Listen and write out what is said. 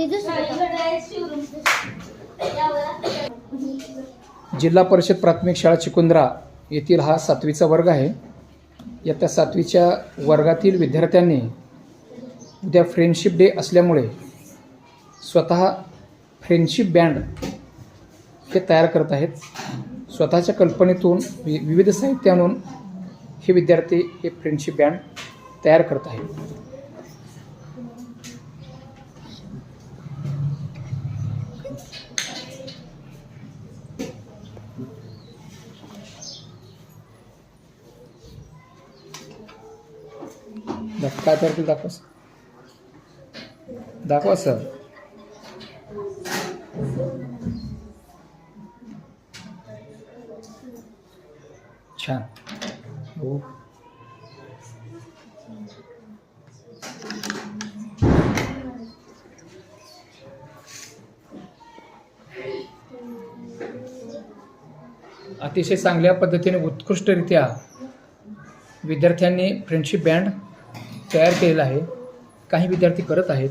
ते दुसरं जिल्हा परिषद प्राथमिक शाळा चिकुंद्रा येथील हा सातवीचा वर्ग आहे. इयत्ता सातवीच्या वर्गातील विद्यार्थ्यांनी उद्या फ्रेंडशिप डे असल्यामुळे स्वतः फ्रेंडशिप बँड हे तयार करत आहेत. स्वतःच्या कल्पनेतून वि विविध साहित्य आणून हे विद्यार्थी हे फ्रेंडशिप बँड तयार करत आहेत. दाख- काय तयार दाखवा सर. दाखवा सर छान. हो अतिशय चांगल्या पद्धतीने उत्कृष्टरित्या विद्यार्थ्यांनी फ्रेंडशिप बँड तयार केलेला आहे. काही विद्यार्थी करत आहेत.